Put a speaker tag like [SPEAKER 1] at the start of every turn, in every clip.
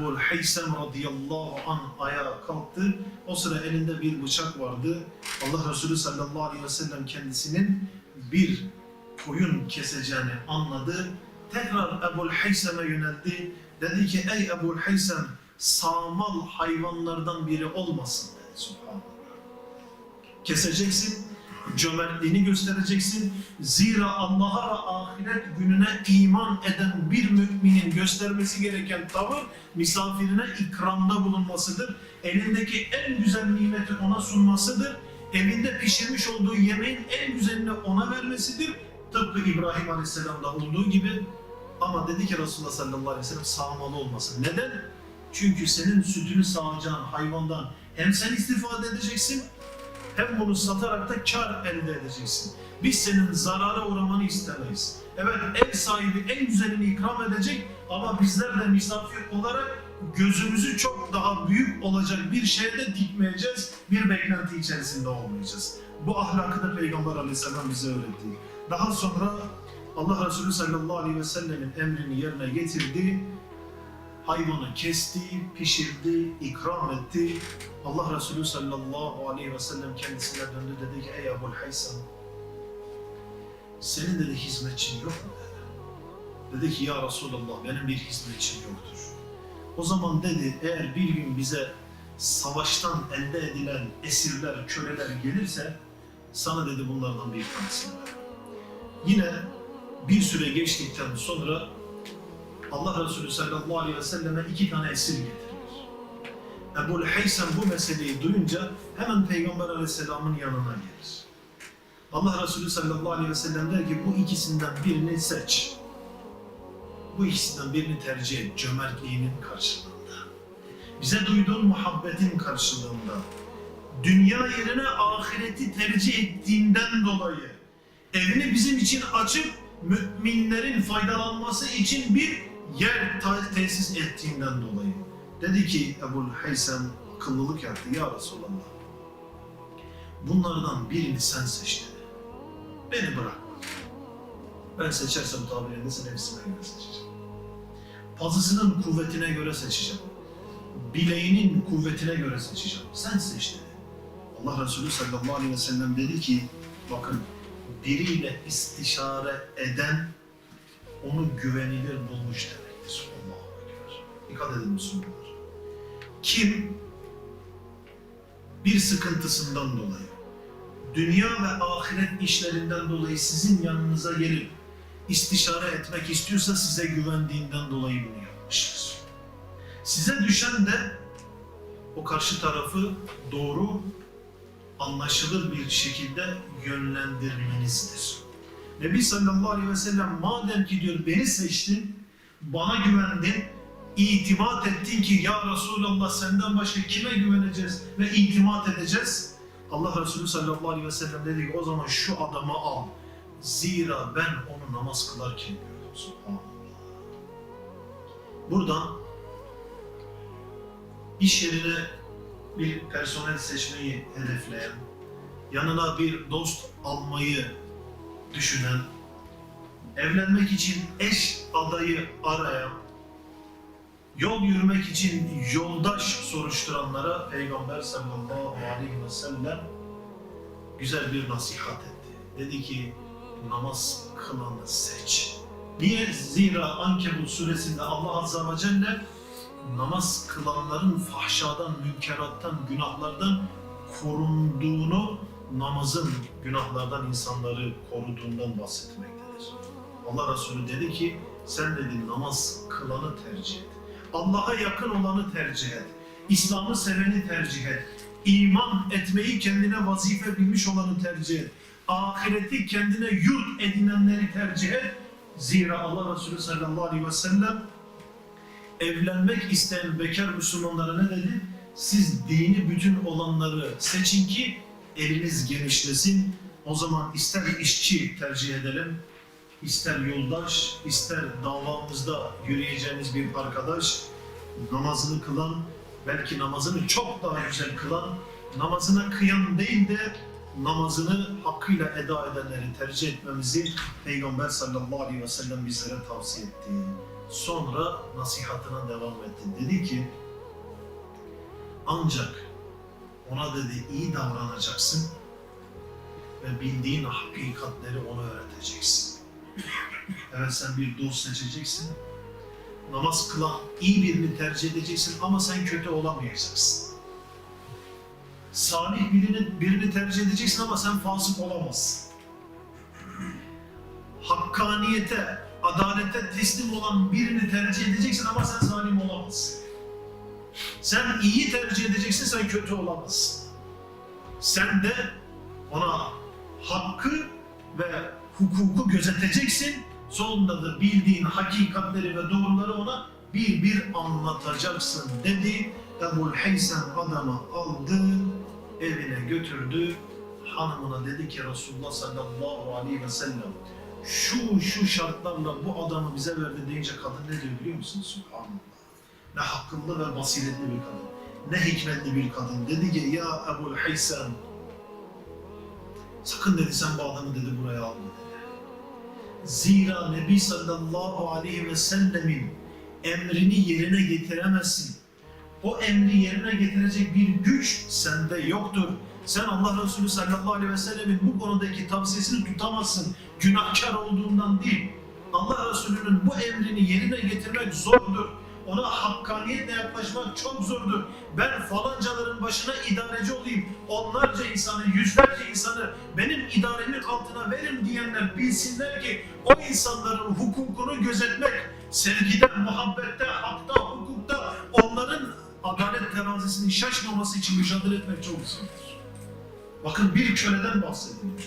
[SPEAKER 1] Ebu Haysem radıyallahu an ayağa kalktı. O sıra elinde bir bıçak vardı. Allah Resulü sallallahu aleyhi ve sellem kendisinin bir koyun keseceğini anladı. Tekrar Ebu Haysem'e yöneldi. Dedi ki ey Ebu Haysem sağmal hayvanlardan biri olmasın dedi. Subhanallah. Keseceksin, cömertliğini göstereceksin. Zira Allah'a ve ahiret gününe iman eden bir müminin göstermesi gereken tavır misafirine ikramda bulunmasıdır. Elindeki en güzel nimeti ona sunmasıdır. Evinde pişirmiş olduğu yemeğin en güzelini ona vermesidir. Tıpkı İbrahim Aleyhisselam'da olduğu gibi. Ama dedi ki Resulullah sallallahu aleyhi ve sellem sağmalı olmasın. Neden? Çünkü senin sütünü sağacağın hayvandan hem sen istifade edeceksin hem bunu satarak da kar elde edeceksin. Biz senin zarara uğramanı istemeyiz. Evet ev sahibi en güzelini ikram edecek ama bizler de misafir olarak gözümüzü çok daha büyük olacak bir şeyde dikmeyeceğiz. Bir beklenti içerisinde olmayacağız. Bu ahlakı da Peygamber aleyhisselam bize öğretti. Daha sonra Allah Resulü sallallahu aleyhi ve sellemin emrini yerine getirdi. Hayvanı kesti, pişirdi, ikram etti. Allah Resulü sallallahu aleyhi ve sellem kendisine döndü dedi ki ey Ebul Haysam senin dedi hizmetçin yok mu. Dedi ki ya Resulallah benim bir hizmetçim yoktur. O zaman dedi eğer bir gün bize savaştan elde edilen esirler, köleler gelirse sana dedi bunlardan bir tanesini ver. Yine bir süre geçtikten sonra Allah Resulü sallallahu aleyhi ve selleme iki tane esir getirilir. Ebu'l Haysem bu meseleyi duyunca hemen Peygamber aleyhisselamın yanına gelir. Allah Resulü sallallahu aleyhi ve sellem der ki bu ikisinden birini seç. Bu ikisinden birini tercih et cömertliğinin karşılığında. Bize duyduğun muhabbetin karşılığında. Dünya yerine ahireti tercih ettiğinden dolayı evini bizim için açıp müminlerin faydalanması için bir yer tesis ettiğinden dolayı. Dedi ki Ebu'l Haysem akıllılık yaptı ya Resulallah. Bunlardan birini sen seç dedi. Beni bırakma. Ben seçersem tabirinde sen hepsine göre seçeceğim. Pazısının kuvvetine göre seçeceğim. Bileğinin kuvvetine göre seçeceğim. Sen seç dedi. Allah Resulü sallallahu aleyhi ve sellem dedi ki bakın biriyle istişare eden onu güvenilir bulmuş demektir. Allahu Ekber. Dikkat edin Müslümanlar. Kim bir sıkıntısından dolayı, dünya ve ahiret işlerinden dolayı sizin yanınıza gelip istişare etmek istiyorsa size güvendiğinden dolayı bunu yapmıştır. Size düşen de o karşı tarafı doğru, anlaşılır bir şekilde yönlendirmenizdir. Nebi sallallahu aleyhi ve sellem madem ki diyor beni seçtin, bana güvendin, itimat ettin ki ya Resulallah senden başka kime güveneceğiz ve itimat edeceğiz? Allah Resulü sallallahu aleyhi ve sellem dedi ki o zaman şu adamı al. Zira ben onu namaz kılarken. Subhanallah. Buradan iş yerine bir personel seçmeyi hedefleyen, yanına bir dost almayı düşünen, evlenmek için eş adayı arayan, yol yürümek için yoldaş soruşturanlara Peygamber sallallahu aleyhi ve sellem güzel bir nasihat etti. Dedi ki namaz kılanı seç. Niye? Zira Ankebut suresinde Allah Azze ve Celle namaz kılanların fahşadan, münkerattan, günahlardan korunduğunu, namazın günahlardan insanları koruduğundan bahsetmektedir. Allah Resulü dedi ki, sen dedi namaz kılanı tercih et. Allah'a yakın olanı tercih et. İslam'ı seveni tercih et. İman etmeyi kendine vazife bilmiş olanı tercih et. Ahireti kendine yurt edinenleri tercih et. Zira Allah Resulü sallallahu aleyhi ve sellem evlenmek isteyen bekar Müslümanlara ne dedi? Siz dini bütün olanları seçin ki eliniz genişlesin. O zaman ister işçi tercih edelim, ister yoldaş, ister davamızda yürüyeceğimiz bir arkadaş, namazını kılan, belki namazını çok daha güzel kılan, namazına kıyan değil de namazını hakkıyla eda edenleri tercih etmemizi Peygamber sallallahu aleyhi ve sellem bizlere tavsiye etti. Sonra nasihatına devam etti. Dedi ki ancak ona dedi iyi davranacaksın ve bildiğin hakikatleri ona öğreteceksin. Evet sen bir dost seçeceksin. Namaz kılan iyi birini tercih edeceksin ama sen kötü olamayacaksın. Salih birini, birini tercih edeceksin ama sen fasık olamazsın. Hakkaniyete, adalete teslim olan birini tercih edeceksin ama sen zalim olamazsın. Sen iyi tercih edeceksin, sen kötü olamazsın. Sen de ona hakkı ve hukuku gözeteceksin. Sonunda da bildiğin hakikatleri ve doğruları ona bir bir anlatacaksın dedi. Ebu'l Heysem adamı aldı, evine götürdü. Hanımına dedi ki Resulullah sallallahu aleyhi ve sellem şu şu şartlarla bu adamı bize verdi deyince kadın ne diyor biliyor musun? Subhanallah. Ne akıllı ve basiretli bir kadın. Ne hikmetli bir kadın. Dedi ki ya Ebu'l Heysem sakın dedi sen bu adamı dedi buraya alma dedi. Zira Nebi sallallahu aleyhi ve sellemin emrini yerine getiremezsin. O emri yerine getirecek bir güç sende yoktur. Sen Allah Resulü sallallahu aleyhi ve sellemin bu konudaki tavsiyesini tutamazsın. Günahkar olduğundan değil. Allah Resulü'nün bu emrini yerine getirmek zordur. Ona hakkaniyetle yaklaşmak çok zordur. Ben falancaların başına idareci olayım. Onlarca insanı, yüzlerce insanı benim idaremin altına verin diyenler bilsinler ki o insanların hukukunu gözetmek, sevgide, muhabbette, hakta, hukukta onların adalet terazisinin şaşmaması için mücadele etmek çok zordur. Bakın bir köleden bahsediliyor.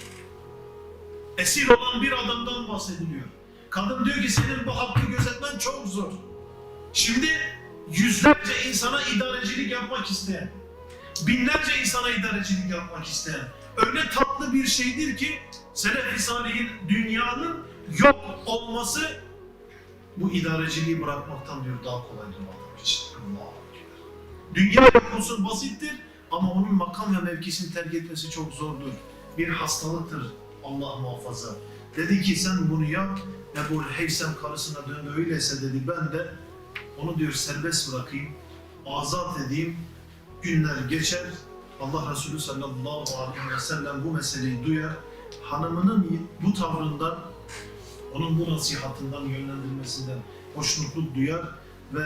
[SPEAKER 1] Esir olan bir adamdan bahsediliyor. Kadın diyor ki senin bu hakkı gözetmen çok zor. Şimdi yüzlerce insana idarecilik yapmak isteyen, binlerce insana idarecilik yapmak isteyen öyle tatlı bir şeydir ki Selef-i Salih'in dünyanın yok olması bu idareciliği bırakmaktan diyor daha kolaydır adam için. Ekber. Dünya yok olsun basittir ama onun makam ve mevkisini terk etmesi çok zordur. Bir hastalıktır Allah muhafaza. Dedi ki sen bunu yap. Ebu Heysem karısına döndü öyleyse dedi ben de onu diyor serbest bırakayım, azat edeyim. Günler geçer. Allah Resulü sallallahu aleyhi ve sellem bu meseleyi duyar. Hanımının bu tavrından, onun bu nasihatından, yönlendirmesinden hoşnutluk duyar ve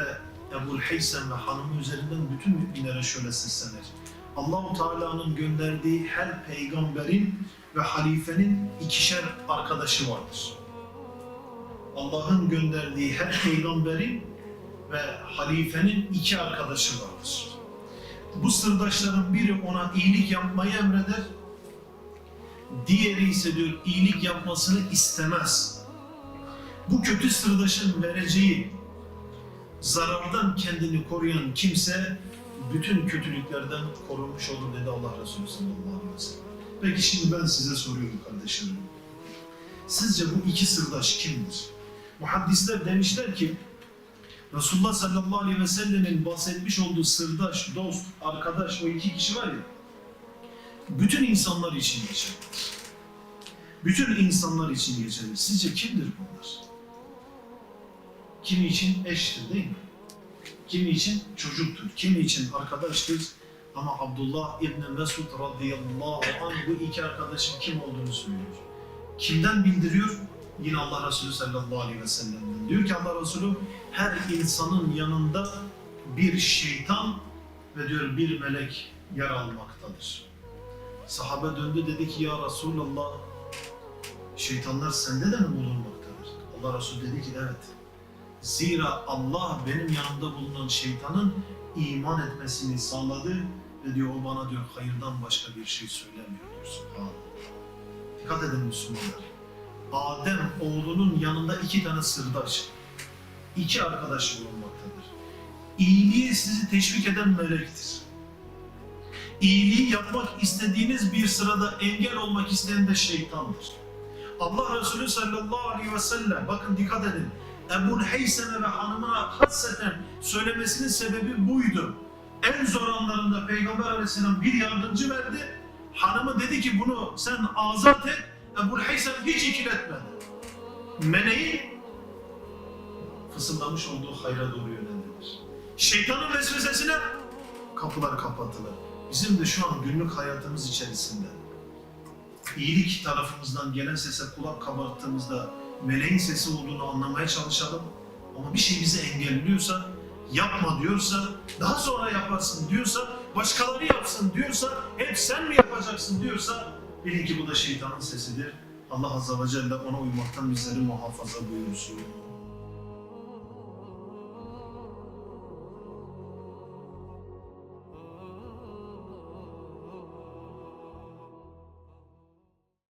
[SPEAKER 1] Ebu Heysem ve hanımı üzerinden bütün müminlere şöyle seslenir. Allahu Teala'nın gönderdiği her peygamberin ve halifenin ikişer arkadaşı vardır. Allah'ın gönderdiği her peygamberin ve halifenin iki arkadaşı vardır. Bu sırdaşların biri ona iyilik yapmayı emreder, diğeri ise diyor iyilik yapmasını istemez. Bu kötü sırdaşın vereceği zarardan kendini koruyan kimse bütün kötülüklerden korunmuş olur dedi Allah Resulü sallallahu aleyhi ve sellem. Peki şimdi ben size soruyorum kardeşlerim. Sizce bu iki sırdaş kimdir? Muhaddisler demişler ki Resulullah sallallahu aleyhi ve sellemin bahsetmiş olduğu sırdaş, dost, arkadaş o iki kişi var ya bütün insanlar için geçerlidir. Bütün insanlar için geçerli. Sizce kimdir bunlar? Kimi için eştir değil mi? Kimi için çocuktur, kimi için arkadaştır. Ama Abdullah İbni Mesud radıyallahu anh bu iki arkadaşın kim olduğunu söylüyor. Kimden bildiriyor? Yine Allah Resulü sallallahu aleyhi ve sellem'den. Diyor ki Allah Resulü her insanın yanında bir şeytan ve diyor bir melek yer almaktadır. Sahabe döndü dedi ki ya Resulallah şeytanlar sende de mi bulunmaktadır? Allah Resulü dedi ki evet. Zira Allah benim yanımda bulunan şeytanın iman etmesini sağladı ve diyor o bana diyor hayırdan başka bir şey söylemiyor diyor. Subhanallah. Dikkat edin Müslümanlar. Adem oğlunun yanında iki tane sırdaş, iki arkadaş bulunmaktadır. İyiliği sizi teşvik eden melektir. İyiliği yapmak istediğiniz bir sırada engel olmak isteyen de şeytandır. Allah Resulü sallallahu aleyhi ve sellem, bakın dikkat edin, Ebu Heysem'e ve hanımına hadseten söylemesinin sebebi buydu. En zor anlarında Peygamber aleyhisselam bir yardımcı verdi. Hanımı dedi ki bunu sen azat et. Ebu Heysem hiç ikiletmedi. Meleğin fısıldamış olduğu hayra doğru yönelilir. Şeytanın vesvesesine kapılar kapatılır. Bizim de şu an günlük hayatımız içerisinde iyilik tarafımızdan gelen sese kulak kabarttığımızda meleğin sesi olduğunu anlamaya çalışalım. Ama bir şey bizi engelliyorsa, yapma diyorsa, daha sonra yaparsın diyorsa, başkaları yapsın diyorsa, hep sen mi yapacaksın diyorsa, bilin ki bu da şeytanın sesidir. Allah Azze ve Celle ona uymaktan bizleri muhafaza buyursun.